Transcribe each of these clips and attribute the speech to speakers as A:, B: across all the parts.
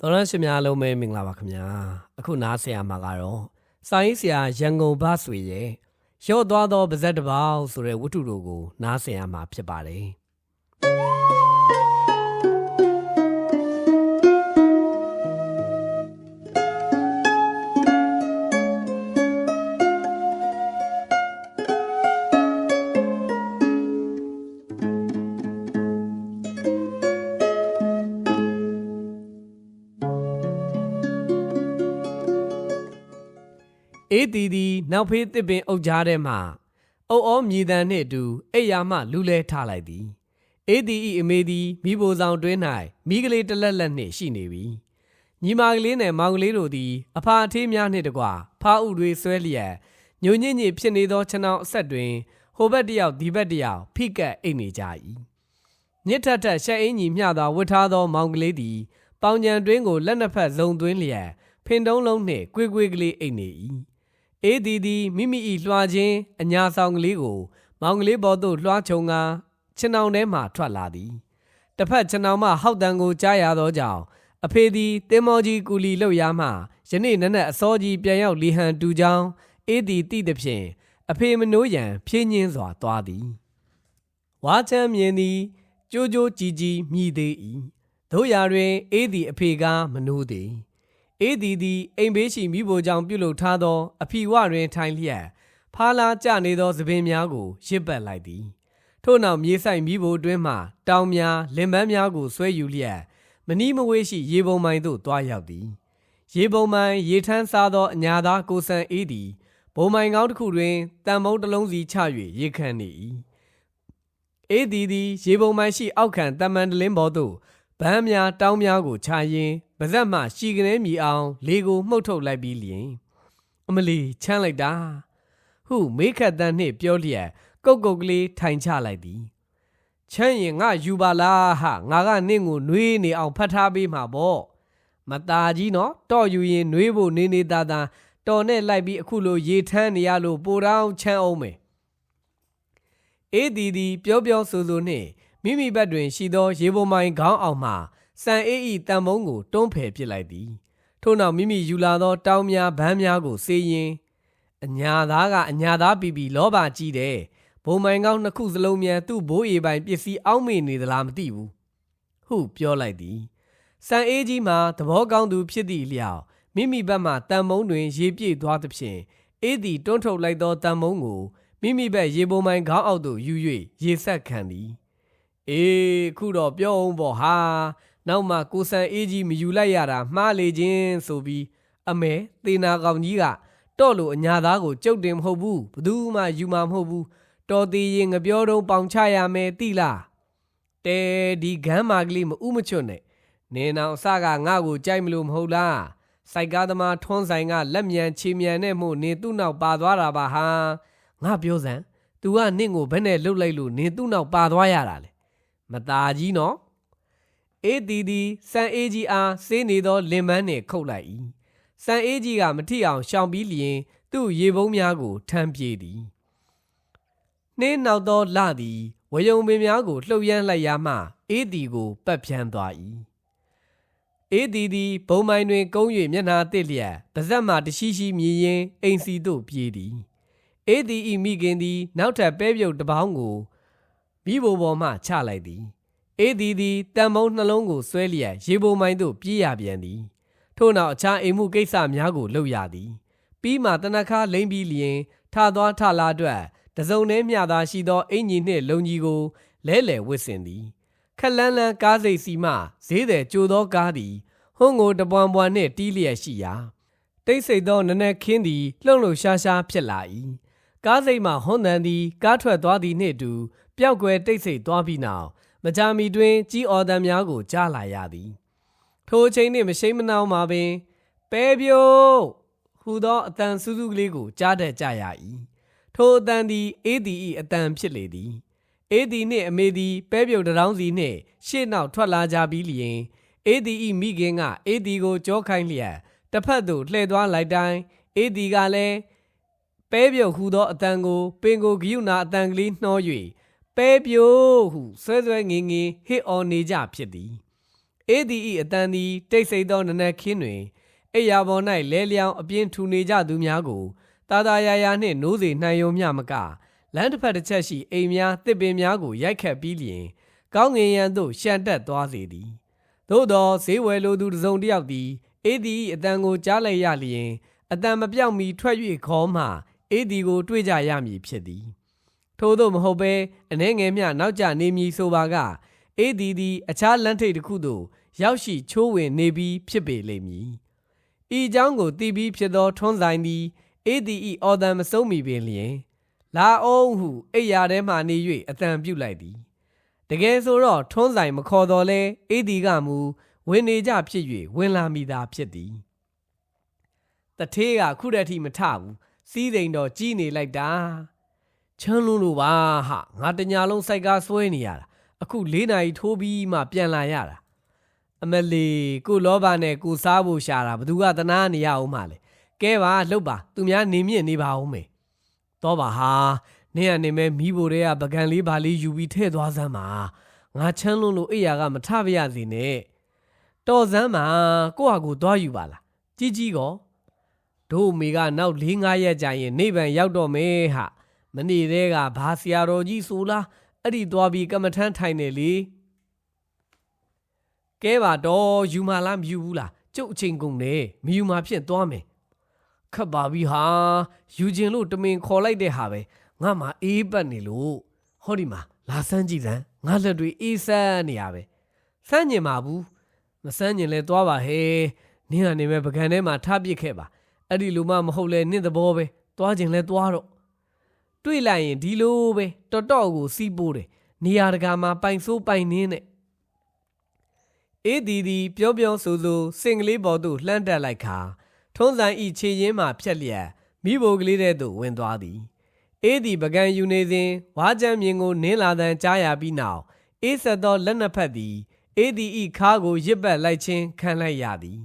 A: တော်ရရှိများလုံးပဲမင်္ဂလာပါခင်ဗျာအခုနားဆရာမှာကတော့စာရေးဆရာရန်ကုန်ဘဆွေရဲ့ရော့သွားသောပါဇက်တစ်ပေါက်ဆိုတဲ့ဝတ္ထုတို့ကိုနားဆရာမှာဖြစ်ပါတယ် အေးတီတီနောက်ဖေးတစ်ပင်အုပ်ကြားထဲမှာအုပ်အောမြည်တမ်းနှင့်အတူအိယာမှလူလဲထားလိုက်သည်အေးတီဤအမေသည်မိဘဆောင်တွင်း၌မိကလေးတစ်လက်လက်နှင့်ရှိနေပြီညီမကလေးနှင့်မောင်ကလေးတို့သည်အဖာအထေးများနှင့်တကွဖားဥတွေဆွဲလျက်ညိုညစ်ညစ်ဖြစ်နေသောခြံအောင်အဆက်တွင်ဟိုဘက်တစ်ယောက်ဒီဘက်တစ်ယောက်ဖိကက်အိတ်နေကြ၏ညစ်ထက်ထက်ရှက်အင်းကြီးမျှသာဝတ်ထားသောမောင်ကလေးသည်ပေါင်ကြံတွင်းကိုလက်နှစ်ဖက်ဇုံသွင်းလျက်ဖင်တုံးလုံးနှင့်ကွေးကွေးကလေးအိတ်နေ၏ အေးဒီဒီမိမိ၏လွှာချင်းအညာဆောင်ကလေးကို မောင်ကလေးပေါ်သို့လွှားချုံကာခြံအောင်ထဲမှထွက်လာသည်တစ်ဖက်ခြံအောင်မှဟောက်တန်ကိုကြားရသောကြောင့်အဖေသည်တင်မောကြီးကူလီလှုပ်ရှားမှယနေ့နက်နက်အစောကြီးပြန်ရောက်လီဟန်တူကြောင်းအေးဒီတိသည်ဖြင့်အဖေမနိုးရန်ဖြင်းညင်းစွာသွားသည်ဝါချမ်းမြင်သည်ကြိုးကြိုးကြည်ကြည်မြည်သေး၏တို့ရာတွင်အေးသည်အဖေကားမနိုးသည် အေးသည်သည်အိမ်ဘေးရှိမိဖို့ကြောင့်ပြုလုပ်ထားသော အဖီဝတွင်ထိုင်လျက်ဖားလာကျနေသောသပင်များကိုရစ်ပတ်လိုက်သည်ထို့နောက်မြေဆိုင်မိဖို့တွင်မှတောင်များလင်ပန်းများကိုဆွဲယူလျက်မနီးမဝေးရှိရေပုံမိုင်သို့တွားရောက်သည်ရေပုံမိုင်ရေထမ်းစားသောအညာသားကိုဆန်အေးသည်ဘုံမိုင်ကောင်းတစ်ခုတွင်တန်မုံတစ်လုံးစီချ၍ရေခမ်းနေ၏အေးသည်သည်ရေပုံမိုင်ရှိအောက်ခံတမန်တလင်းဘော်သို့ ဗန်းများတောင်းများကိုခြာရင်းပါဇက်မှရှီကနေမြည်အောင် လေကိုမှုတ်ထုတ်လိုက်ပြီးလျင် အမလီချမ်းလိုက်တာဟုမေးခတ်တန်းနှင့်ပြောလျက်ကုတ်ကုတ်ကလေးထိုင်ချလိုက်သည်ချမ်းရင်ငါယူပါလားဟာငါကနင့်ကိုနှွေးနေအောင်ဖတ်ထားပေးမှာပေါ့မตาကြီးနော်တော့ယူရင်နှွေးဖို့နေနေသားသားတော်နဲ့လိုက်ပြီးအခုလိုရေထမ်းနေရလို့ပိုတောင်းချမ်းအောင်မယ်အေးဒီဒီပြောပြောဆိုဆိုနှင့် မိမိဘက်တွင်ရှိသောရေပုံမိုင်ခေါင်းအောင်မှစံအေးဤတံမုံကိုတွန်းဖယ်ပစ်လိုက်သည်ထို့နောက်မိမိယူလာသောတောင်းများဗန်းများကိုစေးရင်အညာသားကအညာသားပြီပြီလောဘကြီးတယ်ဘုံမိုင်ကောင်းနှစ်ခုစလုံးမြန်သူ့ဘိုးအေပိုင်ပစ္စည်းအောက်မေ့နေသလားမသိဘူးဟုပြောလိုက်သည်စံအေးကြီးမှာသဘောကောင်းသူဖြစ်သည့်အလျောက်မိမိဘက်မှတံမုံတွင်ရေပြည့်သွားသဖြင့်အေးသည်တွန်းထုတ်လိုက်သောတံမုံကိုမိမိဘက်ရေပုံမိုင်ခေါင်းအောက်သို့ယူ၍ရေဆက်ခံသည် အေးခုတော့ပြောအောင်ပေါ့ဟာနောက်မှကိုဆန်အေးကြီးမယူလိုက်ရတာမှားလေခြင်းဆိုပြီးအမဲသေနာကောင်ကြီးကတော့လို့အညာသားကိုကြုတ်တင်မဟုတ်ဘူးဘသူမှယူမှာမဟုတ်ဘူးတော်သေးရင်ငပြောတော့ပေါင်ချရမယ်တိလားတဲဒီဂမ်းမာကလေးမဥမချွတ်နဲ့နင်းအောင်အစကငါ့ကိုကြိုက်မလို့မဟုတ်လားစိုက်ကားသမားထွန်းဆိုင်ကလက်မြန်ချေမြန်နဲ့မို့နေသူ့နောက်ပါသွားတာပါဟာငါပြောစမ်း तू ကနင့်ကိုဘယ်နဲ့လှုပ်လိုက်လို့နင်သူ့နောက်ပါသွားရတာလဲ မตาကြီးနော်အေးဒီဒီစံအေးကြီးအားစေးနေသောလင်မန်းနှင့်ခုတ်လိုက်၏စံအေးကြီးကမထိအောင်ရှောင်ပြီးလျင် သူ့ရေပုံးများကိုထမ်းပြေးသည်နှင်းနောက်သောလသည်ဝယုံပင်များကိုလှုပ်ရမ်းလိုက်ရမှအေးဒီကိုပတ်ဖြန်းသွား၏အေးဒီသည်ဘုံမိုင်တွင်ကုန်း၍မျက်နှာတစ်လျက်ပါဇက်မှတရှိရှိမြည်ရင်အိမ်စီသို့ပြေးသည်အေးဒီဤမိခင်သည် နောက်ထပ်ပဲပြုတ်တစ်ပေါင်းကို မိဘပေါ်မှချလိုက်သည်အေးဒီသည်တန်မုံနှလုံးကိုဆွဲလျက်ရေပုံမိုင်းသို့ပြေးရပြန်သည်ထို့နောက်အခြားအိမ်မှုကိစ္စများကိုလုပ်ရသည်ပြီးမှတနခါလိမ့်ပြီးလျင်ထသွားထလာအတွက်တစုံနှဲမျှသာရှိသောအင်ကြီးနှင့်လုံကြီးကိုလဲလှယ်ဝစ်စင်သည်ခက်လန်းလန်းကားစိတ်စီမှဈေးတယ်ကြိုသောကားသည်ဟွန်းကိုတပွန်ပွန်နှင့်တီးလျက်ရှိရာတိတ်ဆိတ်သောနနက်ခင်းသည်လှုပ်လှုပ်ရှားရှားဖြစ်လာ၏ကားစိတ်မှဟွန်းတန်သည်ကားထွက်သွားသည်နှင့်အတူ ပျောက်ကွယ်တိတ်ဆိတ်သွားပြီးနောက်မကြာမီတွင် ကြီးအော်တန်များကိုကြားလာရသည်ထိုအချိန်နှင့်မရှိမနှောင်းမှာပင်ပဲပြိုးဟူသောအတန်စူးစူးကလေးကိုကြားတတ်ကြရ၏ထိုအတန်သည်အေးဒီ၏အတန်ဖြစ်လေသည်အေးဒီနှင့်အမေသည်ပဲပြုတ်တရောင်းစီနှင့်ရှေ့နောက်ထွက်လာကြပြီးလျင်အေးဒီ၏မိခင်ကအေးဒီကိုကြောခိုင်းလျက်တစ်ဖက်သို့လှည့်သွားလိုက်တိုင်းအေးဒီကလည်းပဲပြုတ်ဟူသောအတန်ကိုပင်ကိုဂယုနာအတန်ကလေးနှော၍ ပဲပြိုးဟုဆွဲဆွဲငင်ငင်ဟစ်အော်နေကြဖြစ်သည်အေဒီဤအတန်သည်တိတ်ဆိတ်သောနနက်ခင်းတွင်အိယာပေါ်၌လဲလျောင်းအပြင်းထူနေကြသူများကိုတာတာယာယာနှင့်နိုးစေနှံယုံမျှမကလမ်းတစ်ဖက်တစ်ချက်ရှိအိမ်များတစ်ပင်များကိုရိုက်ခတ်ပြီးလျင် ကောင်းငင်ရန်သို့ရှန်တက်သွားစေသည်သို့သောဈေးဝယ်လိုသူတစ်စုံတစ်ယောက်သည်အေဒီဤအတန်ကိုကြားလိုက်ရလျင်အတန်မပြောက်မီထွက်၍ခေါ်မှအေဒီကို တွေ့ကြရမည်ဖြစ်သည် ထို့သောမဟုတ်ဘဲအနှဲငယ်မျှနောက်ကျနေမည်ဆိုပါကအေဒီသည်အခြားလမ်းထိပ်တစ်ခုသို့ရောက်ရှိချိုးဝင်နေပြီးဖြစ်ပေလိမ့်မည်ဤအကြောင်းကိုသိပြီးဖြစ်သောထွန်းဆိုင်သည်အေဒီဤအော်တန်မဆုံးမီပင်လျင်လာအောင်ဟုအိယာထဲမှနေ၍အတန်ပြုတ်လိုက်သည်တကယ်ဆိုတော့ထွန်းဆိုင်မခေါ်တော်လဲအေဒီကမူဝင်နေကြဖြစ်၍ဝင်လာမိသားဖြစ်သည်တထေးကခုတည်းထိမထဘူးစီးစိမ်တော့ကြီးနေလိုက်တာ ချမ်းလွန်းလို့ပါဟာငါတညာလုံးစိုက်ကားဆွဲနေရတာအခု၄နာရီထိုးပြီးမှပြန်လာရတာအမလီကိုလောဘနဲ့ကိုစားဖို့ရှာတာဘသူကတနာနေရအောင်မလဲကဲပါလှုပ်ပါသူများနေမြင့်နေပါအောင်မေတော့ပါဟာနင်းကနေမဲ့မိဖို့တွေကပကံလေးပါလေးယူပြီးထည့်သွားစမ်းပါငါချမ်းလွန်းလို့အိယာကမထပါရစေနဲ့တော်စမ်းပါကိုဟာကိုသွားယူပါလားကြီးကြီးကောတို့အမေကနောက်၄၅ရက်ကြာရင်နိဗ္ဗာန်ရောက်တော့မယ်ဟာ မနေ့တည်းကဘာဆရာတော်ကြီးဆိုလားအဲ့ဒီသွားပြီးကမ္မထမ်းထိုင်နေလေကဲပါတော့ယူမလားမယူဘူးလားကျုပ်အချိန်ကုန်နေမယူမဖြစ်သွားမယ်ခတ်ပါပြီဟာယူခြင်းလို့တမင်ခေါ်လိုက်တဲ့ဟာပဲငါမှအေးပတ်နေလို့ဟောဒီမှာလာစမ်းကြည့်စမ်းငါလက်တွေအေးဆန်းနေရပဲစမ်းညင်ပါဘူးမစမ်းညင်လဲသွားပါဟဲနင်းကနေမဲ့ပကံထဲမှာထားပစ်ခဲ့ပါအဲ့ဒီလိုမှမဟုတ်လဲနင့်သဘောပဲသွားခြင်းလဲသွားတော့ တွေ့လိုက်ရင်ဒီလိုပဲတော်တော်ကိုစီးပိုးတယ်နေရာတကာမှာပိုင်ဆိုးပိုင်နင်းနဲ့အေးဒီဒီပြောပြောဆိုဆိုစင်ကလေးပေါ်သို့လှမ်းတက်လိုက်ခါထုံးစံဤခြေရင်းမှဖြက်လျက်မိဘိုကလေးတဲ့သို့ဝင်သွားသည်အေးဒီပကံယူနေစဉ်ဝါကြမ်းမြင်ကိုနင်းလာတန်ကြားရပြီးနောက်အေးဆက်သောလက်နှစ်ဖက်သည်အေးဒီဤခါကိုရစ်ပတ်လိုက်ခြင်းခံလိုက်ရသည်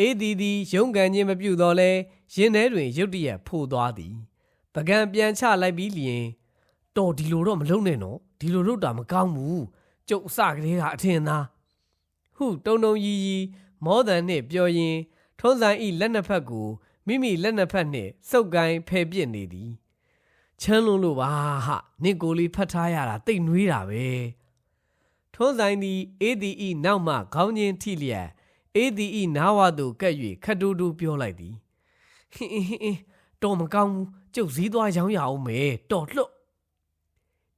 A: အေးဒီဒီရုံးကန်ခြင်းမပြုတော့လဲရင်ထဲတွင်ရုတ်တရက်ဖိုသွားသည် ပကံပြန်ချလိုက်ပြီးလျင်တော်ဒီလိုတော့မလုပ်နဲ့နော်ဒီလိုလုပ်တာမကောင်းဘူးကျုပ်အစကလေးကအထင်သားဟုတုံတုံရီရီမောဒန်နှင့်ပြောရင်ထုံးဆိုင်ဤလက်နှစ်ဖက်ကိုမိမိလက်နှစ်ဖက်နှင့်စုပ်ကိုင်းဖယ်ပစ်နေသည်ချမ်းလွန်းလို့ပါဟာနင့်ကိုယ်လေးဖတ်ထားရတာတိတ်နွေးတာပဲထုံးဆိုင်သည်အေးဒီဤနောက်မှခေါင်းချင်းထိလျက်အေးဒီဤနာဝသို့ကပ်၍ခတ်တူတူပြောလိုက်သည်ဟင်းအင်းဟင်းအင်းတော်မကောင်းဘူး ကျုပ်စည်းသွားရောင်းရအောင်မယ်တော်လှုပ်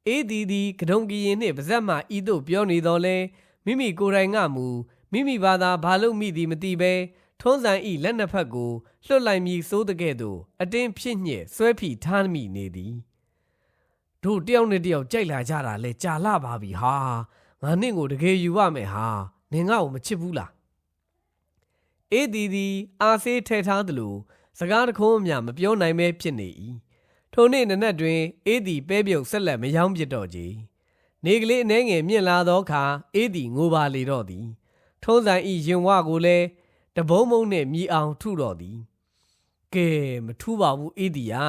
A: အေးဒီဒီကဒုံကရင်နှင့်ပါဇက်မှဤသို့ပြောနေတော်လဲမိမိကိုယ်တိုင်ကမူမိမိဘာသာဘာလို့မိသည်မသိဘဲထုံးစံဤလက်နှစ်ဖက်ကိုလွှတ်လိုက်မည်စိုးတဲ့ကဲ့သို့အတင်းဖြစ်ညက်ဆွဲဖိထားမိနေသည်တို့တယောက်နဲ့တယောက်ကြိုက်လာကြတာလဲကြာလာပါပြီဟာငါနင့်ကိုတကယ်ယူရမယ်ဟာနင်ငါ့ကိုမချစ်ဘူးလားအေးဒီဒီအာဆေးထဲထားသလို စကားတခုံးအမြမပြောနိုင်ပဲဖြစ်နေ၏ထိုနေ့နနက်တွင်အေးဒီပဲပြုတ်ဆက်လက်မယောင်းပြစ်တော့ကြနေကလေးအနှဲငယ်မြင့်လာသောအခါအေးဒီငိုပါလေတော့သည်ထုံးစံဤရင်ဝကိုလည်းတဘုံမုံနှင့်မြည်အောင်ထုတော့သည်ကဲမထူးပါဘူးအေးဒီယာ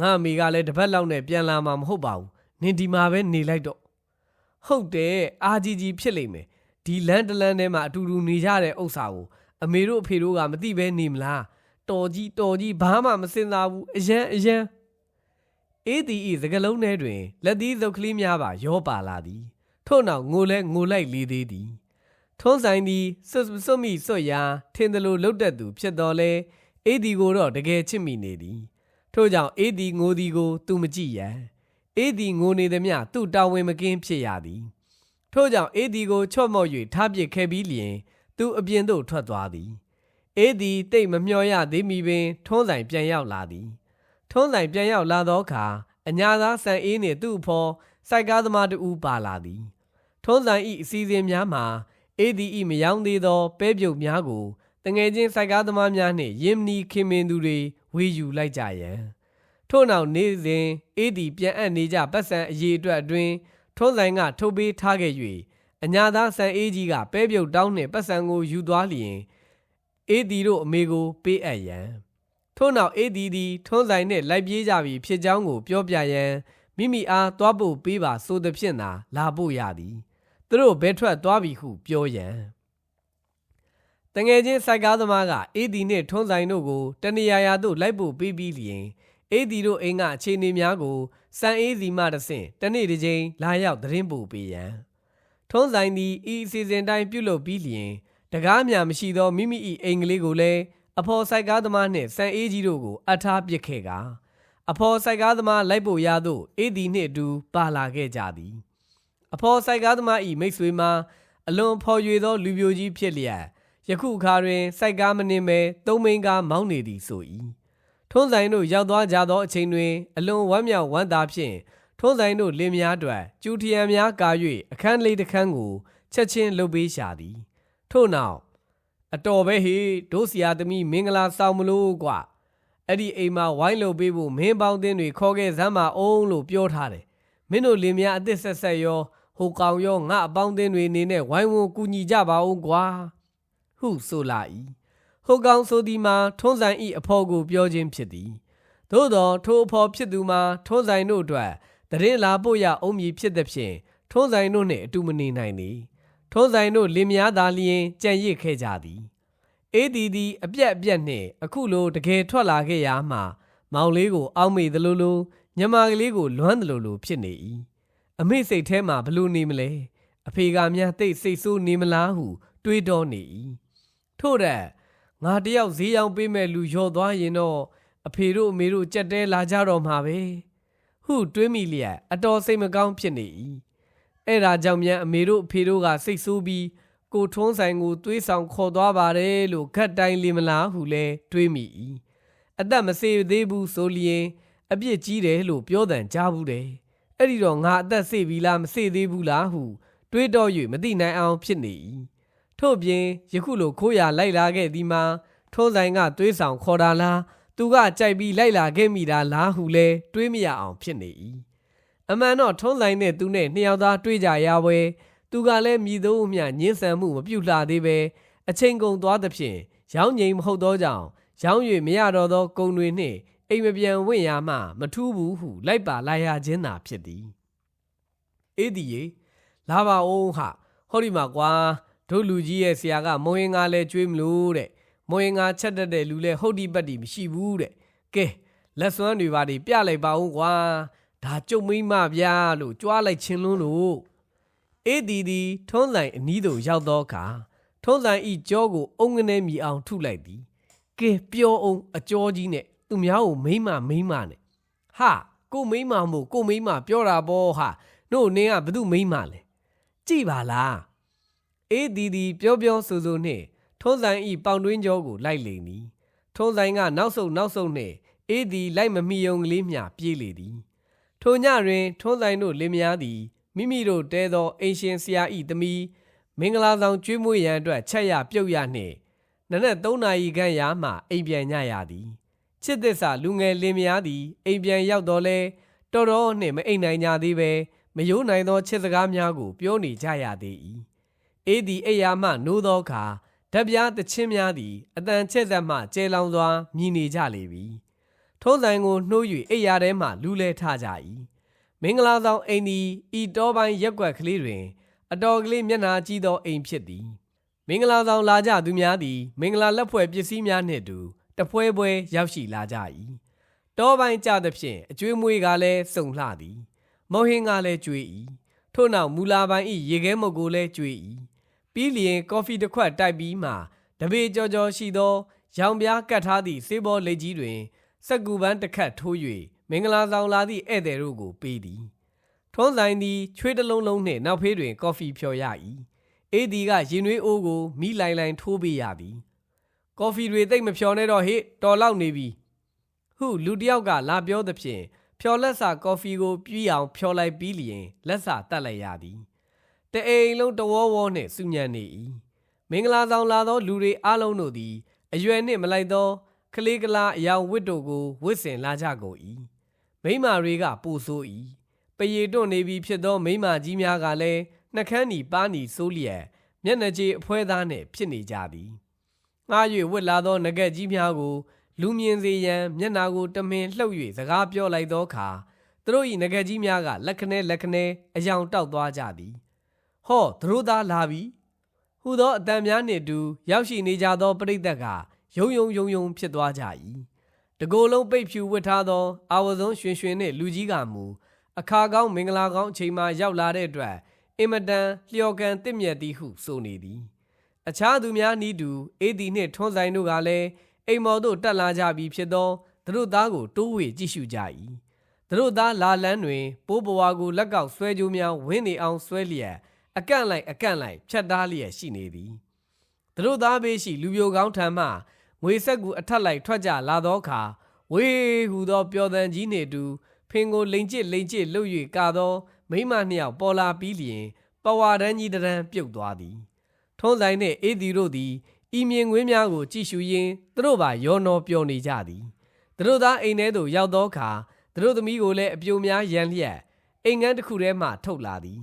A: ငါအမေကလည်းတစ်ပတ်လောက်နဲ့ပြန်လာမှာမဟုတ်ပါဘူးနင်ဒီမှာပဲနေလိုက်တော့ဟုတ်တယ်အာကြီးကြီးဖြစ်လိမ့်မယ်ဒီလန်တလန်ထဲမှာအတူတူနေကြတဲ့ဥစ္စာကိုအမေတို့အဖေတို့ကမသိဘဲနေမလား တော်ကြီးတော်ကြီးဘာမှမစင်သာဘူးအရန်အရန်အေးဒီဤစကလုံးထဲတွင်လက်သီးသုတ်ကလေးများပါရောပါလာသည်ထို့နောက်ငိုလဲငိုလိုက်လေသေးသည်ထုံးဆိုင်သည်စွတ်စွတ်မိစွတ်ရာထင်သလိုလှုပ်တတ်သူဖြစ်တော်လဲအေးဒီကိုတော့တကယ်ချစ်မိနေသည်ထို့ကြောင့်အေးဒီငိုသည်ကိုသူမကြည့်ရန်အေးဒီငိုနေသည်မြသူ့တာဝန်မကင်းဖြစ်ရသည်ထို့ကြောင့်အေးဒီကိုချော့မော့၍ထားပစ်ခဲ့ပြီးလျင် သူအပြင်သို့ထွက်သွားသည် အေးဒီတိတ်မမျှော်ရသေးမီပင် ထုံးဆိုင်ပြန်ရောက်လာသည်ထုံးဆိုင်ပြန်ရောက်လာသောအခါအညာသားဆန်အေးနှင့်သူ့အဖော်စိုက်ကားသမားတူပါလာသည် ထုံးဆိုင်ဤအစီအစဉ်များမှာအေးဒီဤမယောင်းသေးသောပဲပြုတ်များကိုတငယ်ချင်းစိုက်ကားသမားများနှင့်ယင်းနီခင်မင်သူတွေဝေယူလိုက်ကြရန်ထို့နောက်နေ့စဉ်အေးဒီပြန်အပ်နေကြပတ်စံအရေးအတွက်အတွင်းထုံးဆိုင်ကထုတ်ပေးထားခဲ့၍အညာသားဆန်အေးကြီးကပဲပြုတ်တောင်းနှင့်ပတ်စံကိုယူသွားလျင် အေးဒီတို့အမေကိုပေးအပ်ရန်ထို့နောက်အေးဒီဒီထုံးဆိုင်နှင့်လိုက်ပြေးကြပြီဖြစ်ကြောင်းကိုပြောပြရန်မိမိအားသွားဖို့ပေးပါဆိုသည်ဖြင့်သာလာဖို့ရသည်သူတို့ဘဲထွက်သွားပြီဟုပြောရန်တငယ်ချင်းစိုက်ကားသမားကအေဒီနှင့်ထွန်းဆိုင်တို့ကိုတနေရာရာသို့လိုက်ပို့ပေးပြီးလျင်အေဒီတို့အိမ်ကအခြေအနေများကိုစံအေးစီမှတဆင့်တနေ့တစ်ကြိမ်လာရောက်သတင်းပို့ပေးရန်ထွန်းဆိုင်သည်ဤအစီအစဉ်တိုင်းပြုလုပ်ပြီးလျင် တကားများမရှိသောမိမိ၏အိမ်ကလေးကိုလည်းအဖော်စိုက်ကားသမားနှင့်စံအေးကြီးတို့ကိုအထားပစ်ခဲ့ကာအဖော်စိုက်ကားသမားလိုက်ပို့ရသို့အေဒီနှင့်အတူပါလာခဲ့ကြသည်အဖော်ဆိုင်ကားသမားဤမိတ်ဆွေမှာအလွန်ဖော်ရွေသောလူပြိုကြီးဖြစ်လျက်ယခုအခါတွင်စိုက်ကားမနှင်ပဲသုံးမိန်းကားမောင်းနေသည်ဆို၏ထွန်းဆိုင်တို့ရောက်သွားကြသောအချိန်တွင်အလွန်ဝမ်းမြောက်ဝမ်းသာဖြင့်ထွန်းဆိုင်တို့လင်းများအတွက်ကျူထီယံများကာ၍အခန်းလေးတစ်ခန်းကိုချက်ချင်းလှုပ်ပေးရှာသည် ထို့နောက်အတော်ပဲဟေတို့ဆရာသမီးမင်္ဂလာဆောင်မလို့ကွာအဲ့ဒီအိမ်မှာဝိုင်းလုပ်ပေးဖို့မင်းပေါင်းတင်းတွေခေါ်ခဲ့စမ်းပါအောင်လို့ပြောထားတယ်မင်းတို့လင်မယားအသစ်ဆက်ဆက်ရောဟိုကောင်ရောငါအပေါင်းအသင်းတွေအနေနဲ့ဝိုင်းဝန်းကူညီကြပါဦးကွာဟုဆိုလာ၏ဟိုကောင်ဆိုသည်မှာထွန်းဆိုင်ဤအဖော်ကိုပြောခြင်းဖြစ်သည်သို့သောထိုအဖော်ဖြစ်သူမှာထွန်းဆိုင်တို့အတွက်တရင်လာဖို့ရအုံးမည်ဖြစ်သည်ဖြင့်ထွန်းဆိုင်တို့နှင့်အတူမနေနိုင်သည် ထွန်းဆိုင်တို့လင်မယားသာလျင်ကြံ့ရစ်ခဲ့ကြသည်အေးဒီဒီအပြက်အပြက်နှင့်အခုလိုတကယ်ထွက်လာခဲ့ရာမှမောင်လေးကိုအောက်မေ့သလိုလိုညမကလေးကိုလွမ်းသလိုလိုဖြစ်နေ၏အမေစိတ်ထဲမှာဘလို့နေမလဲအဖေကများတိတ်စိတ်ဆိုးနေမလားဟုတွေးတောနေ၏ထို့တဲ့ငါတယောက်ဈေးရောက်ပေးမဲ့လူရော့သွားရင်တော့အဖေတို့အမေတို့ကြက်တဲလာကြတော့မှာပဲဟုတွေးမိလျက်အတော်စိတ်မကောင်းဖြစ်နေ၏ အဲ့ဒါကြောင့်မြန်အမေတို့အဖေတို့ကစိတ်ဆိုးပြီးကိုထွန်းဆိုင်ကိုတွေးဆောင်ခေါ်သွားပါတယ်လို့ခက်တိုင်းလင်မလားဟုလဲတွေးမိ၏အသက်မစေသေးဘူးဆိုလျင်အပြစ်ကြီးတယ်လို့ပြောတန်ကြားဘူးတယ်အဲ့ဒီတော့ငါအသက်စေပြီလားမစေသေးဘူးလားဟုတွေးတော့၍မသိနိုင်အောင်ဖြစ်နေ၏ထို့ပြင်ယခုလိုခိုးရလိုက်လာခဲ့သည်မှာထွန်းဆိုင်ကတွေးဆောင်ခေါ်တာလားသူကကြိုက်ပြီးလိုက်လာခဲ့မိတာလားဟုလဲတွေးမရအောင်ဖြစ်နေ၏ အမှန်တော့ထွန်းဆိုင်နဲ့သူနဲ့နှစ်ယောက်သားတွေးကြရပွဲသူကလည်းမြည်သို့မျှညှင်းဆန်မှုမပြုတ်လှသေးပဲအချိန်ကုန်သွားသဖြင့်ရောင်းငိမ်မဟုတ်သောကြောင့်ရောင်း၍မရတော့သောကုံတွေနှင့်အိမ်မပြန်ဝင့်ရမှမထူးဘူးဟုလိုက်ပါလာရခြင်းသာဖြစ်သည်အေးဒီရေလာပါဦးဟာဟောဒီမှာကွာတို့လူကြီးရဲ့ဆရာကမွေးငါလဲကျွေးမလို့တဲ့မွေးငါချက်တတ်တဲ့လူလဲဟုတ်ဒီပတ်ဒီမရှိဘူးတဲ့ကဲလက်စွမ်းတွေပါဒီပြလိုက်ပါဦးကွာ ဒါကြုံမိမဗျာလို့ကြွားလိုက်ချင်းလွန်းလို့အေးဒီဒီထုံးဆိုင်အနီးသို့ရောက်တော့အခါထုံးဆိုင်ဤကြောကိုအုံငနေမြည်အောင်ထုလိုက်သည်ကဲပြောအောင်အကျော်ကြီးနဲ့သူများကိုမိမမိမနဲ့ဟာကိုမိမမို့ကိုမိမပြောတာပေါ့ဟာတို့နင်းကဘသူမိမလဲကြည်ပါလားအေးဒီဒီပြောပြောဆိုဆိုနှင့်ထုံးဆိုင်ဤပေါင်တွင်းကြောကိုလိုက်လေသည်ထုံးဆိုင်ကနောက်ဆုတ်နောက်ဆုတ်နှင့်အေးဒီလိုက်မမီယုံကလေးမျှပြေးလေသည် ထိုညတွင်ထုံးဆိုင်တို့လင်မယားသည်မိမိတို့တဲသောအင်ရှင်ဆရာဤသမီးမင်္ဂလာဆောင်ကျွေးမွေးရန်အတွက်ချက်ရပြုတ်ရနှင့်နနက်3နာရီခန့်ရာမှအိမ်ပြန်ညရသည်ချစ်သစ္စာလူငယ်လင်မယားသည်အိမ်ပြန်ရောက်တော့လဲတော်တော်နှင့်မအိမ်နိုင်ကြသေးပဲမယိုးနိုင်သောချစ်စကားများကိုပြောနေကြရသေး၏အေးသည်အိယာမှနိုးသောအခါဓပ်ပြားတချင်းများသည်အတန်ချက်သက်မှကျဲလောင်စွာမြည်နေကြလေပြီ ထုံးဆိုင်ကိုနှိုး၍အိယာထဲမှလူးလဲထကြ၏မင်္ဂလာဆောင်အိမ်သည်ဤတော်ပိုင်းရက်ွက်ကလေးတွင် အတော်ကလေးမျက်နှာကြီးသောအိမ်ဖြစ်သည်မင်္ဂလာဆောင်လာကြသူများသည် မင်္ဂလာလက်ဖွဲ့ပစ္စည်းများနှင့်အတူတပွဲပွဲရောက်ရှိလာကြ၏တောပိုင်းကြသဖြင့်အကျွေးမွေးကလည်းစုံလှသည်မော်ဟင်းကလည်းကျွေး၏ထို့နောက်မူလာပိုင်း၏ရေခဲမုတ်ကိုလည်းကျွေး၏ပြီးလျင်ကော်ဖီတစ်ခွက်တိုက်ပြီးမှတပေကြော်ကြော်ရှိသောရောင်ပြားကတ်ထားသည့်စေးဘောလက်ကြီးတွင် စက်ကူပန်းတစ်ခတ်ထိုး၍မင်္ဂလာဆောင်လာသည့်ဧည့်သည်တို့ကိုပေးသည်ထွန်းဆိုင်သည်ချွေးတစ်လုံးလုံးနှင့်နောက်ဖေးတွင်ကော်ဖီဖြော်ရ၏အေးဒီကရင်နွေးအိုးကိုမိလိုင်လိုင်ထိုးပေးရသည်ကော်ဖီတွေတိတ်မဖြော်နဲ့တော့ဟေ့တော်လောက်နေပြီဟုလူတစ်ယောက်ကလာပြောသဖြင့်ဖြော်လက်စာကော်ဖီကိုပြီးအောင်ဖြော်လိုက်ပြီးလျင်လက်စာတက်လိုက်ရသည်တအိမ်လုံးတဝေါဝေါနှင့်စုညံနေ၏မင်္ဂလာဆောင်လာသောလူတွေအလုံးတို့သည်အရွယ်နှင့်မလိုက်သော ကလေးကလာအယောင်ဝတ်တို့ကိုဝတ်ဆင်လာကြကုန်၏မိမတွေကပိုဆိုး၏ပရေတွန့်နေပြီဖြစ်သောမိမကြီးများကလည်းနှကန်းနီပါးနီဆိုးလျက်မျက်နှာကြီးအဖွဲသားနှင့်ဖြစ်နေကြသည်ငှား၍ဝတ်လာသောငကက်ကြီးများကို လူမြင်စေရန်မျက်နာကိုတမင်လှုပ်၍စကားပြောလိုက်သောအခါသူတို့၏ငကက်ကြီးများကလက်ခနဲလက်ခနဲအယောင်တောက်သွားကြသည်ဟောသူတို့သားလာပြီဟဟူသောအတန်များနှင့်အတူရောက်ရှိနေကြသောပရိသတ်က ယုံယုံယုံယုံဖြစ်သွားကြ၏တကိုယ်လုံးပိတ်ဖြူဝတ်ထားသောအာဝဇုံရွှင်ရွှင်နှင့်လူကြီးကမူအခါကောင်းမင်္ဂလာကောင်းအချိန်မှရောက်လာတဲ့အတွက်အင်မတန်လျော်ကန်တင့်မြတ်သည်ဟုဆိုနေသည်အခြားသူများနီးတူအေဒီနှင့်ထွန်းဆိုင်တို့ကလည်းအိမ်မော်သို့တက်လာကြပြီဖြစ်သောသူတို့သားကိုတိုးဝေကြည့်ရှုကြ၏သူတို့သားလာလန်းတွင် ပိုးဘဝကိုလက်ကောက်ဆွဲကြိုးများဝင်းနေအောင်ဆွဲလျက်အကန့်လိုက်အကန့်လိုက်ဖြတ်သားလျက်ရှိနေသည်သူတို့သားဘေးရှိလူပြိုကောင်းထံမှ ငွေဆက်ကူအထက်လိုက်ထွက်ကြလာသောအခါဝေးဟူသောပျော်တန်ကြီးနှင့်အတူဖင်ကိုလိန်ကျစ်လိန်ကျစ်လှုပ်၍ကာသော မိမနှစ်ယောက်ပေါ်လာပြီးလျင်ပဝါဒန်းကြီးတရံပြုတ်သွားသည်ထုံးဆိုင်နှင့်အေးဒီတို့သည်ဤမြင်ကွင်းများကိုကြည့်ရှုရင်းသူတို့ပါရောနှောပျော်နေကြသည်သူတို့သားအိမ်ထဲသို့ရောက်သောအခါသူတို့သမီးကိုလည်းအပြိုများရန်လျက်အိမ်ငန်းတစ်ခုထဲမှထုတ်လာသည်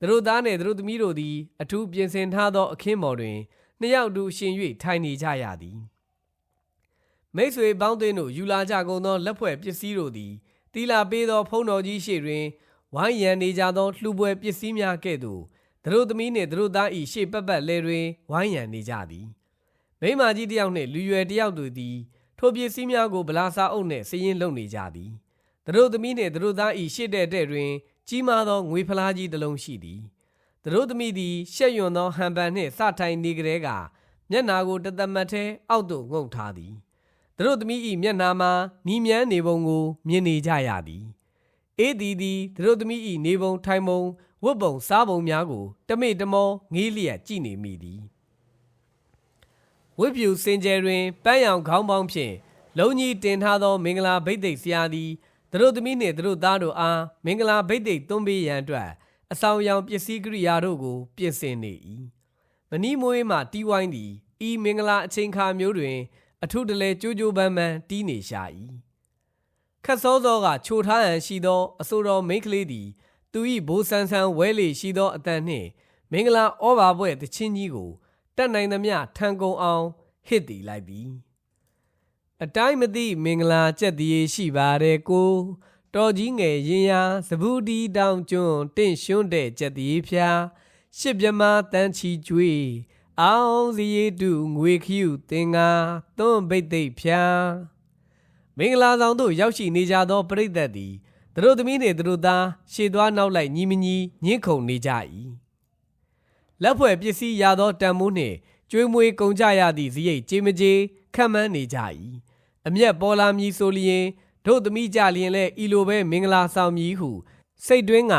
A: သူတို့သားနှင့်သူတို့သမီးတို့သည်အထူးပြင်ဆင်ထားသောအခင်းပေါ်တွင်နှစ်ယောက်တူရှင်၍ထိုင်နေကြရသည် မိတ်ဆွေပေါင်းသင်းတို့ယူလာကြကုန်သောလက်ဖွဲ့ပစ္စည်းတို့သည်တီလာပေးသော ဖုံးတော်ကြီးရှေ့တွင်ဝိုင်းရန်နေကြသောလှူပွဲပစ္စည်းများကဲ့သို့သူတို့သမီးနှင့်သူတို့သား၏ရှေ့ပတ်ပတ်လဲတွင်ဝိုင်းရန်နေကြသည်မိမကြီးတစ်ယောက်နှင့်လူရွယ်တစ်ယောက်တို့သည်ထိုပစ္စည်းများကိုဗလာစာအုပ်နှင့်စည်ရင်လုပ်နေကြသည်သူတို့သမီးနှင့်သူတို့သား၏ရှေ့တဲ့တဲ့တွင် ကြီးမားသောငွေဖလားကြီးတစ်လုံးရှိသည်သူတို့သမီးသည်ရှက်ရွံသောဟန်ပန်နှင့်စထိုင်နေကြတဲ့ကမျက်နာကိုတသမတ်ထဲအောက်သို့ငုံထားသည် သူတို့သမီး၏မျက်နာမှာနီးမြန်းနေပုံကိုမြင်နေကြရသည်အေးဒီသည်သူတို့သမီး၏နေပုံထိုင်ပုံဝတ်ပုံစားပုံများကို တမေ့တမောငေးလျက်ကြည့်နေမိသည်ဝိဖြူစင်ကြယ်တွင်ပန်းရောင်ခေါင်းပေါင်းဖြင့်လုံကြီးတင်ထားသော မင်္ဂလာဘိတ်သိက်ဆရာသည်သူတို့သမီးနှင့်သူတို့သားတို့အားမင်္ဂလာဘိတ်သိက်သွန်းပေးရန်အတွက်အဆောင်ရောင်ပစ္စည်းကိရိယာတို့ကို ပြင်ဆင်နေ၏မနီးမွေးမှတီးဝိုင်းသည်ဤမင်္ဂလာအချိန်ခါမျိုးတွင် အထုတလဲကြိုးကြိုးပန်းပန်းတီးနေရှာ၏ခတ်စောစောကချိုထားရန်ရှိသောအဆိုတော်မိန်းကလေးသည်သူ၏ဘိုးဆန်းဆန်းဝဲလေရှိသောအတန်နှင့်မင်္ဂလာဩဘာပွဲတချင်းကြီးကိုတက်နိုင်သမျှထန်ကုန်အောင်ဟစ်တီလိုက်သည်အတိုင်းမသိမင်္ဂလာကြက်တည်းရှိပါတယ်ကိုတော်ကြီးငယ်ရင်ရာစဘူးတီတောင်ကျွန်းတင့်ရွှွန်းတဲ့ကြက်တည်းဖျားရှစ်ပြမတန်းချီကျွေး အောင်စီရီတူငွေခ ्यू တင်ငါသွန်းဘိတ်သိပ်ဖျားမင်္ဂလာဆောင်သို့ရောက်ရှိနေကြသောပရိသတ်သည်သူတို့သမီးနှင့်သူတို့သားရှေ့သွားနောက်လိုက်ညီမညီညှင်းခုန်နေကြ၏လက်ဖွဲ့ပစ္စည်းရသောတန်မိုးနှင့်ကျွေးမွေးကုန်ကြရသည့်ဇရိတ်ကြေးမကြေးခံမှန်းနေကြ၏အမျက်ပေါ်လာမည်ဆိုလျင်တို့သမီးကြလျင်လဲဤလိုပဲမင်္ဂလာဆောင်မည်ဟု စိတ်တွင်းက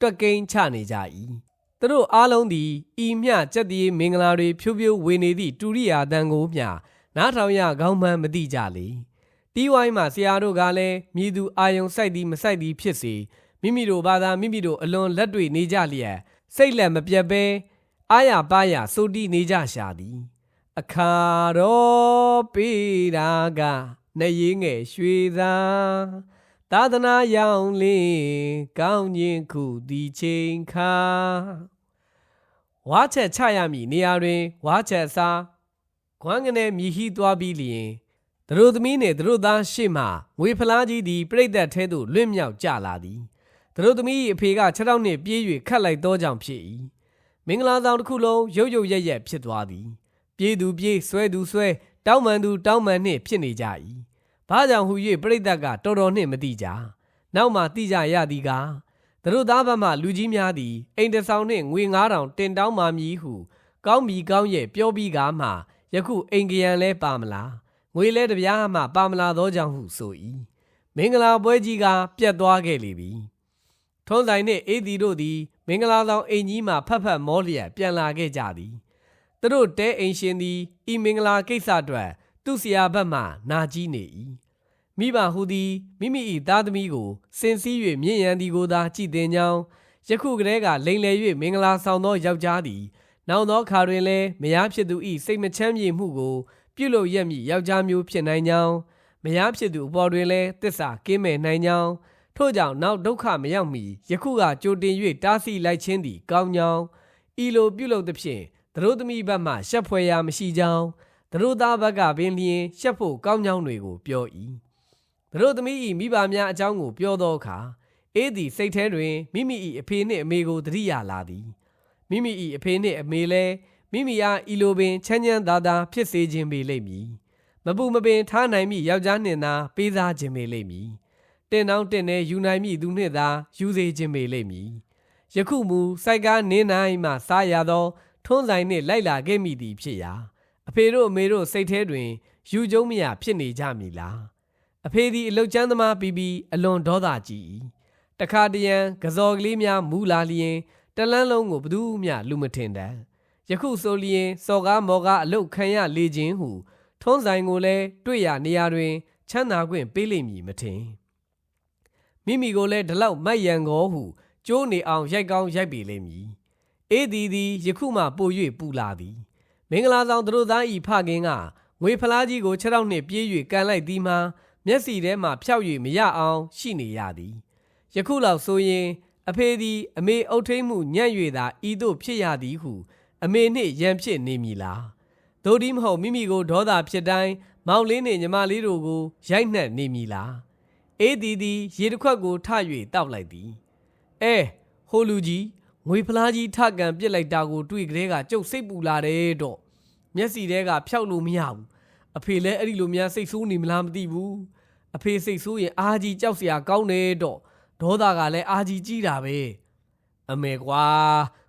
A: တွက်ကိန်းချနေကြ၏ သူတို့အားလုံးသည်ဤမျှကြက်တည်းမင်္ဂလာတွေဖြိုးဖြိုးဝေနေသည့်တူရိယာတန်ကိုမျှနားထောင်ရကောင်းမှန်းမသိကြလေတီးဝိုင်းမှဆရာတို့ကလည်းမြည်သူအာယုံစိုက်သည်မစိုက်သည်ဖြစ်စေမိမိတို့ဘာသာမိမိတို့အလွန်လက်တွေ့နေကြလျက်စိတ်လက်မပြတ်ဘဲအာရပါရစိုးတီးနေကြရှာသည်အခါတော်ပေးတာကနှရင်းငယ်ရွှေသာ သာသနာရောင်လင်းကောင်းခြင်းခုဒီချိန်ခါဝါချက်ချရမည်နေရာတွင်ဝါချက်စားခွမ်းကနေမြည်ဟီးသွားပြီးလျင်သူတို့သမီးနှင့်သူတို့သားရှေ့မှငွေဖလားကြီးသည်ပြိတ်သက်ထဲသို့လွင့်မြောက်ကျလာသည်သူတို့သမီး၏အဖေကခြေထောက်နှင့်ပြေး၍ခတ်လိုက်သောကြောင့်ဖြစ်၏မင်္ဂလာဆောင်တစ်ခုလုံးရုပ်ရုပ်ရက်ရက်ဖြစ်သွားသည် ပြေးသူပြေးဆွဲသူဆွဲတောင်းပန်သူတောင်းပန်နှင့်ဖြစ်နေကြ၏ ဘာကြောင့်ဟူ၍ပြိတ္တကတော်တော်နှင့်မသိကြနောက်မှသိကြရသည်ကားသူတို့သားဘက်မှလူကြီးများသည်အိမ်တဆောင်နှင့်ငွေ9000တင်တောင်းပါမည်ဟု ကောင်းပြီကောင်းရဲ့ပြောပြီးကားမှယခုအိမ်ကရန်လဲပါမလားငွေလဲတပြားမှပါမလာသောကြောင့်ဟုဆို၏မင်္ဂလာပွဲကြီးကပြတ်သွားခဲ့လေပြီထုံးဆိုင်နှင့်အေးဒီတို့သည် မင်္ဂလာဆောင်အိမ်ကြီးမှဖတ်ဖတ်မောလျက်ပြန်လာခဲ့ကြသည်သူတို့တဲအိမ်ရှင်သည်ဤမင်္ဂလာကိစ္စအတွက် သူ့ဆရာဘက်မှနာကြီးနေ၏မိဘဟူသည်မိမိ၏သားသမီးကိုစင်စည်း၍မြင့်ရန်သည်ကိုသာကြည်တင်ကြောင်းယခုကတည်းကလိန်လည်၍မင်္ဂလာဆောင်သောယောက်ျားသည်နောက်သောခါတွင်လည်းမယားဖြစ်သူ၏စိတ်မချမ်းမြေမှုကိုပြုလုပ်ရမည်ယောက်ျားမျိုးဖြစ်နိုင်ကြောင်းမယားဖြစ်သူအပေါ်တွင်လည်းတစ္ဆာကင်းမဲ့နိုင်ကြောင်းထို့ကြောင့်နောက်ဒုက္ခမရောက်မီယခုကကြိုတင်၍တားဆီးလိုက်ခြင်းသည်ကောင်းကြောင်းဤလိုပြုလုပ်သဖြင့်သတို့သမီးဘက်မှရှက်ဖွယ်ရာမရှိကြောင်း သတို့သားဘက်ကပင်လျင်ရှက်ဖို့ကောင်းကြောင်းတွေကိုပြော၏သတို့သမီး၏မိဘများအကြောင်းကိုပြောသောအခါအေးသည်စိတ်ထဲတွင်မိမိ၏အဖေနှင့်အမေကိုသတိရလာသည်မိမိ၏အဖေနှင့်အမေလည်းမိမိအားဤလိုပင်ချမ်းချမ်းသာသာဖြစ်စေခြင်းပေလိမ့်မည်မပူမပင်ထားနိုင်မည့်ယောက်ျားနှင့်သာပေးစားခြင်းပေလိမ့်မည်တင်တောင်းတင်နေယူနိုင်မည့်သူနှင့်သာယူစေခြင်းပေလိမ့်မည်ယခုမူစိုက်ကားနင်းနိုင်မှစားရသောထွန်းဆိုင်နှင့်လိုက်လာခဲ့မိသည်ဖြစ်ရာ အဖေတို့အမေတို့စိတ်ထဲတွင်ယူကျုံမရဖြစ်နေကြမည်လားအဖေသည်အလုတ်ချမ်းသမားပြီးပြီးအလွန်ဒေါသကြီး၏တခါတရံကစော်ကလေးများမူလာလျင်တလန်းလုံးကိုဘသူမျှလူမထင်တတ်ယခုဆိုလျင်စော်ကားမော်ကားအလုတ်ခံရလေခြင်းဟုထွန်းဆိုင်ကိုလည်းတွေ့ရနေရာတွင် ချမ်းသာခွင့်ပေးလိမ့်မည်မထင်မိမိကိုလည်းဒီလောက်မတ်ရန်ကောဟုကျိုးနေအောင်ရိုက်ကောင်းရိုက်ပေလိမ့်မည်အေးဒီသည်ယခုမှပို၍ပူလာသည် မင်္ဂလာဆောင်သူတို့သားဤဖခင်ကငွေဖလားကြီးကိုခြေထောက်နှင့်ပြေး၍ကန်လိုက်သည်မှာမျက်စီထဲမှဖျောက်၍မရအောင်ရှိနေရသည်ယခုလောက်ဆိုရင် အဖေသည် အမေအုပ်ထိန်မှုညံ့၍သာဤသို့ဖြစ်ရသည်ဟု အမေနှင့်ရန်ဖြစ်နေမည်လားသို့ဒီမဟုတ်မိမိကိုဒေါသဖြစ်တိုင်းမောင်လေးနှင့်ညီမလေးတို့ကိုရိုက်နှက်နေမည်လားအေးဒီသည်ရေတစ်ခွက်ကိုထ၍တောက်လိုက်သည်အဲဟိုလူကြီး ငွေဖလားကြီးထကန်ပြစ်လိုက်တာကိုတွေ့ကလေးကကျုပ်စိတ်ပူလာတယ်တော့မျက်စီထဲကဖျောက်လို့မရဘူးအဖေလည်းအဲ့ဒီလိုများစိတ်ဆိုးနေမလားမသိဘူးအဖေစိတ်ဆိုးရင်အာကြီးကြောက်စရာကောင်းတယ်တော့ဒေါသကလည်းအာကြီးကြီးတာပဲအမေကွာ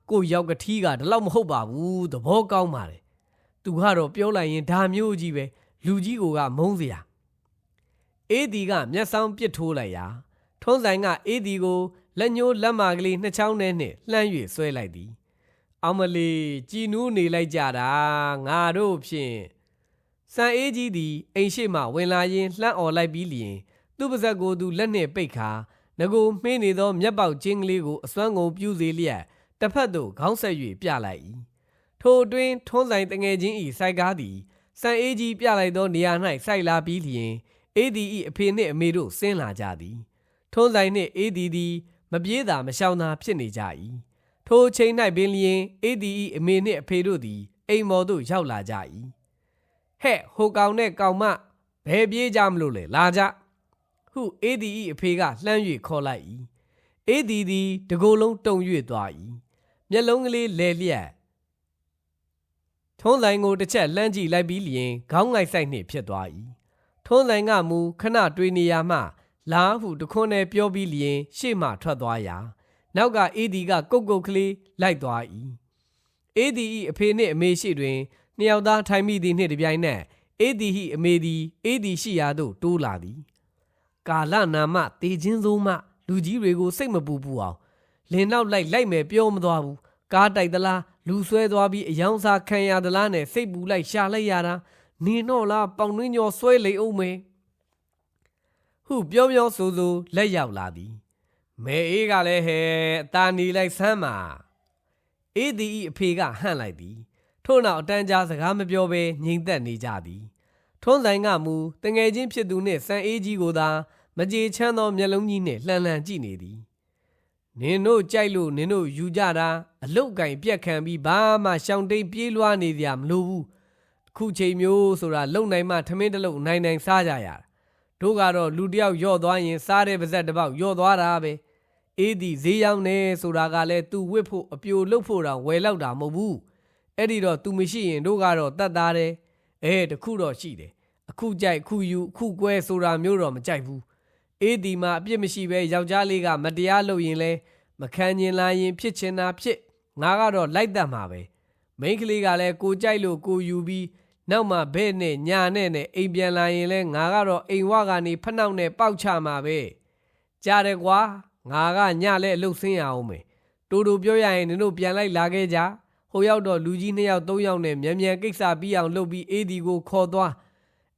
A: ကိုရောက်ကထီးကဒီလောက်မဟုတ်ပါဘူးသဘောကောင်းပါတယ်သူကတော့ပြောလိုက်ရင်ဒါမျိုးကြီးပဲလူကြီးကမုန်းစရာအေးဒီကမျက်စောင်းပစ်ထိုးလိုက်ရာ ထုံးဆိုင်ကအေးဒီကိုလက်ညှိုးလက်မကလေးနှစ်ချောင်းနဲ့နှင့်လှမ်း၍ဆွဲလိုက်သည်အောင်မလီကြည်နူးနေလိုက်ကြတာငါတို့ဖြင့်စံအေးကြီးသည်အိမ်ရှိမှဝင်လာရင်းလှမ်းអော်လိုက်ပြီးလျင် သူ့ပါဇက်ကိုသူလက်နှင့်ပိတ်ခါငကိုမှင်းနေသောမျက်ပေါက်ချင်းကလေးကိုအစွမ်းကုန်ပြူးစေလျက်တစ်ဖက်သို့ခေါင်းဆက်၍ပြလိုက်၏ထိုအတွင်းထွန်းဆိုင်တငယ်ချင်း၏စိုက်ကားသည်စံအေးကြီးပြလိုက်သောနေရာ၌စိုက်လာပြီးလျင်အေးဒီ၏အဖေနှင့်အမေတို့ဆင်းလာကြသည် ထွန်းဆိုင်နှင့်အေးဒီသည်မပြေးသာမရှောင်သာဖြစ်နေကြ၏ထိုအချိန်၌ပင်လျင်အေးဒီ၏အမေနှင့်အဖေတို့သည် အိမ်မော်သို့ရောက်လာကြ၏ဟဲ့ဟိုကောင်နဲ့ကောင်မဘယ်ပြေးကြမလို့လဲလာကြဟုအေးဒီ၏အဖေကလှမ်း၍ခေါ်လိုက်၏အေးဒီသည်တကိုယ်လုံးတုံ၍သွား၏မျက်လုံးကလေးလဲလျက်ထုံးဆိုင်ကိုတစ်ချက်လှမ်းကြည့်လိုက်ပြီးလျင်ခေါင်းငိုက်ဆိုင်နှင့်ဖြစ်သွား၏ထုံးဆိုင်ကမူခဏတွေးနေရမှ လာဟုတခွန်းနဲ့ပြောပြီးလျင် ရှေ့မှထွက်သွားရာနောက်ကအေးဒီကကုတ်ကုတ်ကလေးလိုက်သွား၏အေးဒီ၏အဖေနှင့်အမေရှိတွင်နှစ်ယောက်သားထိုင်မိသည်နှင့်တပြိုင်နက်အေးဒီ၏အမေသည်အေးဒီရှိရာသို့တိုးလာသည် ကာလနာမတေချင်းစိုးမှ လူကြီးတွေကိုစိတ်မပူပူအောင်လင်နောက်လိုက်လိုက်မယ်ပြောမသွားဘူးကားတိုက်သလားလူဆွဲသွားပြီးအယောင်စားခံရသလားနဲ့စိတ်ပူလိုက်ရှာလိုက်ရတာနေတော့လားပေါင်နှင်းကျော်ဆွဲလိမ့်အောင်မယ် ဟုပြောပြောဆိုဆိုလက်ရောက်လာသည်မဲအေးကလည်းဟဲအตาနေလိုက်ဆမ်းပါအေးဒီဤအဖေကဟန့်လိုက်သည်ထို့နောက်အတန်းကြားစကားမပြောဘဲငြိမ်သက်နေကြသည်ထွန်းဆိုင်ကမူတငယ်ချင်းဖြစ်သူနှင့်စံအေးကြီးကိုသာမကြေချမ်းသောမျက်လုံးကြီးနှင့်လှန်လှန်ကြည့်နေသည်နင်တို့ကြိုက်လို့နင်တို့ယူကြတာအလုတ်ကင်ပြက်ခံပြီးဘာမှရှောင်တိတ်ပြေးလွှားနေကြမလို့ဘူးအခုချိန်မျိုးဆိုတာလုံနိုင်မှထမင်းတစ်လုံးနိုင်နိုင်စားကြရတာ တို့ကတော့လူတယောက်ယော့သွားရင်စားတဲ့ပါဇက်တစ်ပေါက်ယော့သွားတာပဲအေးဒီဈေးရောက်နေဆိုတာကလည်း तू ဝစ်ဖို့အပြိုလုတ်ဖို့တောင်ဝယ်လောက်တာမဟုတ်ဘူးအဲ့ဒီတော့ तू မရှိရင်တို့ကတော့တတ်သားတယ်အဲတခုတော့ရှိတယ်အခုကြိုက်ခုယူအခုကွဲဆိုတာမျိုးတော့မကြိုက်ဘူးအေးဒီမှာအပြစ်မရှိပဲယောက်ျားလေးကမတရားလုပ်ရင်လဲမခံကျင်လာရင် ဖြစ်ချင်တာဖြစ်ငါကတော့လိုက်တတ်မှာပဲမိန်းကလေးကလည်းကိုကြိုက်လို့ကိုယူပြီး နောက်မှဘဲ့နဲ့ညာနဲ့နဲ့အိမ်ပြန်လာရင်လဲငါကတော့အိမ်ဝကနေဖနှောက်နဲ့ပေါက်ချမှာပဲကြားတယ်ကွာငါကညလဲအလုတ်ဆင်းရအောင်မယ်တူတူပြောရရင်နင်တို့ပြန်လိုက်လာခဲ့ကြဟိုရောက်တော့လူကြီးနှစ်ယောက်သုံးယောက်နဲ့မြန်မြန်ကိစ္စပြီးအောင်လုပ်ပြီးအေးဒီကိုခေါ်သွား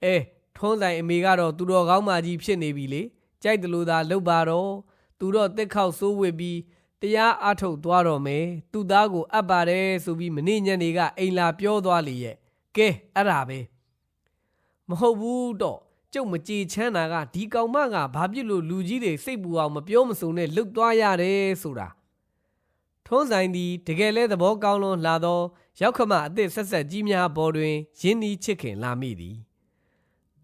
A: အဲထွန်းဆိုင်အမေကတော့သူတော်ကောင်းမကြီးဖြစ်နေပြီလေကြိုက်တယ်လို့သာလုပ်ပါတော့သူတော့တက်ခောက်စိုးဝစ်ပြီးတရားအထုတ်သွားတော့မယ်သူ့သားကိုအပ်ပါတယ်ဆိုပြီးမနေ့ညနေကအိမ်လာပြောသွားလေရဲ့ ကဲအဲ့ဒါပဲမဟုတ်ဘူးတော့ကျုပ်မကြည်ချမ်းတာကဒီကောင်မကဘာဖြစ်လို့လူကြီးတွေစိတ်ပူအောင်မပြောမစုံနဲ့လှုပ်သွားရတယ်ဆိုတာထုံးဆိုင်သည်တကယ်လဲသဘောကောင်းလွန်လာသောရောက်ခမအသစ်ဆက်ဆက်ကြီးများပေါ်တွင်ရင်းနှီးချစ်ခင်လာမိသည်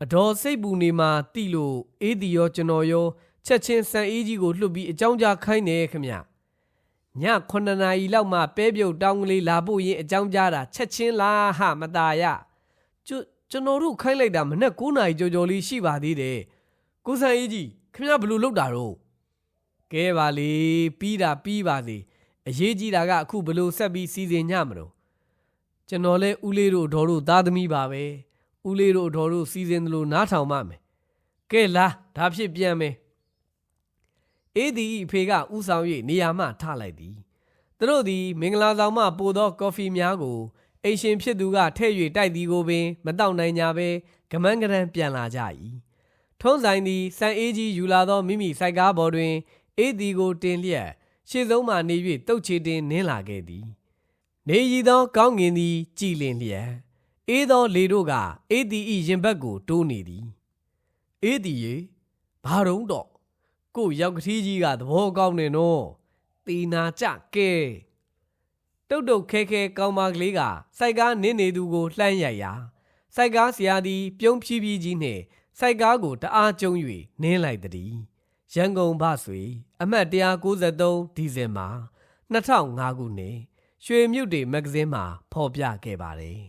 A: အတော်စိတ်ပူနေမှတိလို့အေးဒီရောကျွန်တော်ရောချက်ချင်းစံအေးကြီးကိုလှုပ်ပြီးအကြောင်းကြားခိုင်းနေခမ ည9နာရီလောက်မှပဲပြုတ်တောင်းကလေးလာဖို့ရင်အကြောင်းကြားတာချက်ချင်းလားဟမตาရကျွကျွန်တော်တို့ခိုင်းလိုက်တာမနေ့9နာရီကြော်ကြော်လေးရှိပါသေးတယ်ကိုစံအေးကြီးခင်ဗျားဘယ်လိုလုပ်တာတော့ကဲပါလေပြီးတာပြီးပါစေအရေးကြီးတာကအခုဘယ်လိုဆက်ပြီးစီစဉ်ညမလို့ကျွန်တော်လဲဦးလေးတို့ဒေါ်တို့သားသမီးပါပဲဦးလေးတို့ဒေါ်တို့စီစဉ်သလိုနားထောင်ပါမယ်ကဲလားဒါဖြစ်ပြန်မယ် အေးဒီအဖေကဥဆောင်၍နေရာမှထလိုက်သည်သူတို့သည်မင်္ဂလာဆောင်မှပို့သောကော်ဖီများကိုအိမ်ရှင်ဖြစ်သူကထဲ့၍တိုက်သည်ကိုပင် မတောက်နိုင်ကြဘဲကမန်းကရန်ပြန်လာကြ၏ထုံးဆိုင်သည်စံအေးကြီးယူလာသောမိမိစိုက်ကားပေါ်တွင် အေးဒီကိုတင်လျက်ရှေ့ဆုံးမှနေ၍တုတ်ချေတင်နင်းလာခဲ့သည် နေရီသောကောင်းငင်သည် ကြည်လင်လျက်အေးသောလေတို့ကအေးဒီ၏ရင်ဘတ်ကိုတိုးနေသည်အေးဒီရေဘာတုံးတော့ ကို့ရောက်ကတိကြီးကသဘောကောင်းနေနော်တီနာကြကဲတုတ်တုတ်ခဲခဲကောင်းမကလေးကစိုက်ကားနင်းနေသူကိုလှမ်းရိုက်ရာစိုက်ကားဆရာသည်ပြုံးဖြီးဖြီးကြီးနှင့်စိုက်ကားကိုတအားကျုံ၍နင်းလိုက်သည်ရန်ကုန်ဘဆွေအမှတ်193ဒီဇင်ဘာ2005ခုနှစ်ရွှေမြုပ်တေမဂ္ဂဇင်းမှာဖော်ပြခဲ့ပါတယ်